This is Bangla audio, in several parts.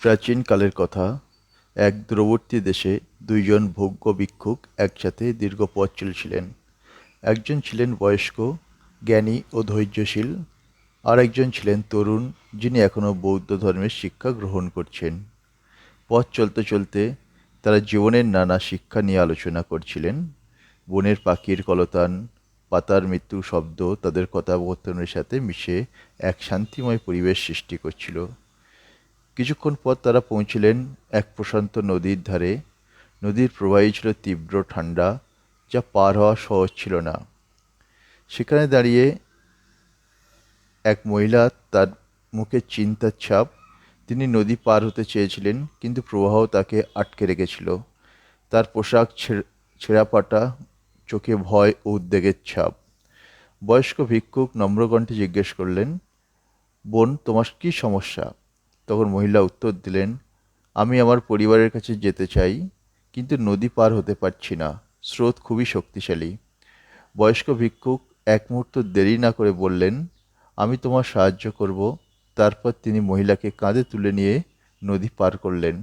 প্রাচীনকালের কথা, এক দূরবর্তী দেশে দুইজন ভোগ্য ভিক্ষুক একসাথে দীর্ঘ পথ চলছিলেন। একজন ছিলেন বয়স্ক, জ্ঞানী ও ধৈর্যশীল আর একজন ছিলেন তরুণ, যিনি এখনও বৌদ্ধ ধর্মের শিক্ষা গ্রহণ করছেন। পথ চলতে চলতে তারা জীবনের নানা শিক্ষা নিয়ে আলোচনা করছিলেন। বনের পাখির কলতান, পাতার মৃত্যু শব্দ তাদের কথাবর্তনের সাথে মিশে এক শান্তিময় পরিবেশ সৃষ্টি করছিল। কিছুক্ষণ পর তারা পৌঁছলেন এক প্রশান্ত নদীর ধারে। নদীর প্রবাহী ছিল তীব্র ঠান্ডা, যা পার হওয়া সহজ ছিল না। সেখানে দাঁড়িয়ে এক মহিলা তার মুখে চিন্তার ছাপ, তিনি নদী পার হতে চেয়েছিলেন, কিন্তু প্রবাহ তাকে আটকে রেখেছিল। তার পোশাক ছে- ছেঁড়া পাটা চোখে ভয় ও উদ্বেগের ছাপ। বয়স্ক ভিক্ষুক নম্রকণ্ঠে জিজ্ঞেস করলেন, বোন, তোমার কী সমস্যা? তখন মহিলা উত্তর দিলেন, আমি আমার পরিবারের কাছে যেতে চাই, কিন্তু নদী পার হতে পারছি না। স্রোত খুবই শক্তিশালী। বয়স্ক ভিক্ষুক এক মুহূর্ত দেরি না করে বললেন, আমি তোমার সাহায্য করব। তারপর তিনি মহিলাকে কাঁধে তুলে নিয়ে নদী পার করলেন।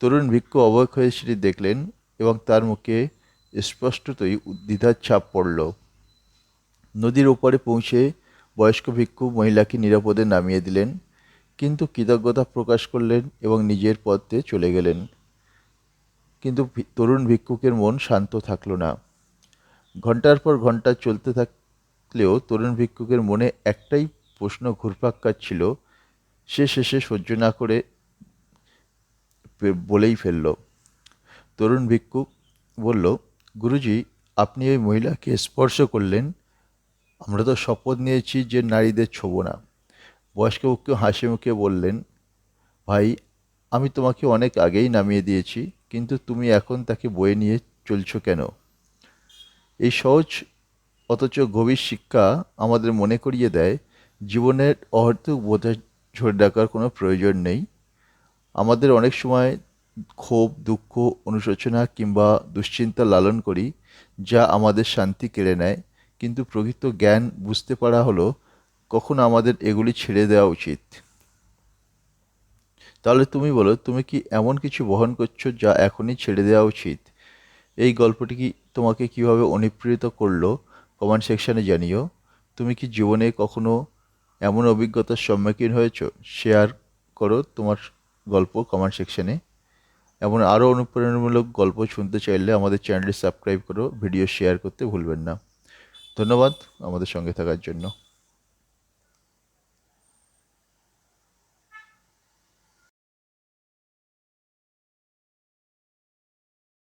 তরুণ ভিক্ষু অবাক হয়ে সেটি দেখলেন এবং তার মুখে স্পষ্টতই দ্বিধার ছাপ পড়ল। নদীর ওপারে পৌঁছে বয়স্ক ভিক্ষু মহিলাকে নিরাপদে নামিয়ে দিলেন। কিন্তু কৃতজ্ঞতা প্রকাশ করলেন এবং নিজের পথে চলে গেলেন। কিন্তু তরুণ ভিক্ষুকের মন শান্ত থাকল না। ঘণ্টার পর ঘণ্টা চলতে থাকলেও তরুণ ভিক্ষুকের মনে একটাই প্রশ্ন ঘুরপাক কাটছিল সে শেষে সহ্য না করে বলেই ফেলল। তরুণ ভিক্ষুক বলল, গুরুজি, আপনি ওই মহিলাকে স্পর্শ করলেন। আমরা তো শপথ নিয়েছি যে নারীদের ছোব না। বয়স্ক ভিক্ষু হাসি মুখে বললেন, ভাই, আমি তোমাকে অনেক আগেই নামিয়ে দিয়েছি, কিন্তু তুমি এখন তাকে বয়ে নিয়ে চলছো কেন? এই সহজ অথচ গভীর শিক্ষা আমাদের মনে করিয়ে দেয়, জীবনের অহেতুক বোঝা ঝরে ডাকার কোনো প্রয়োজন নেই। আমাদের অনেক সময় ক্ষোভ, দুঃখ, অনুশোচনা কিংবা দুশ্চিন্তা লালন করি, যা আমাদের শান্তি কেড়ে নেয়, কিন্তু প্রকৃত জ্ঞান বুঝতে পারা হলো কখন আমাদের এগুলি ছেড়ে দেওয়া উচিত। তাহলে তুমি বলো, তুমি কি এমন কিছু বহন করছ যা এখনই ছেড়ে দেওয়া উচিত? এই গল্পটি কি তোমাকে কীভাবে অনুপ্রেরিত করল? কমেন্ট সেকশানে জানিও। তুমি কি জীবনে কখনো এমন অভিজ্ঞতার সম্মুখীন হয়েছো? শেয়ার করো তোমার গল্প কমেন্ট সেকশানে। এমন আরও অনুপ্রেরণামূলক গল্প শুনতে চাইলে আমাদের চ্যানেলটি সাবস্ক্রাইব করো, ভিডিও শেয়ার করতে ভুলবেন না। ধন্যবাদ আমাদের সঙ্গে থাকার জন্য।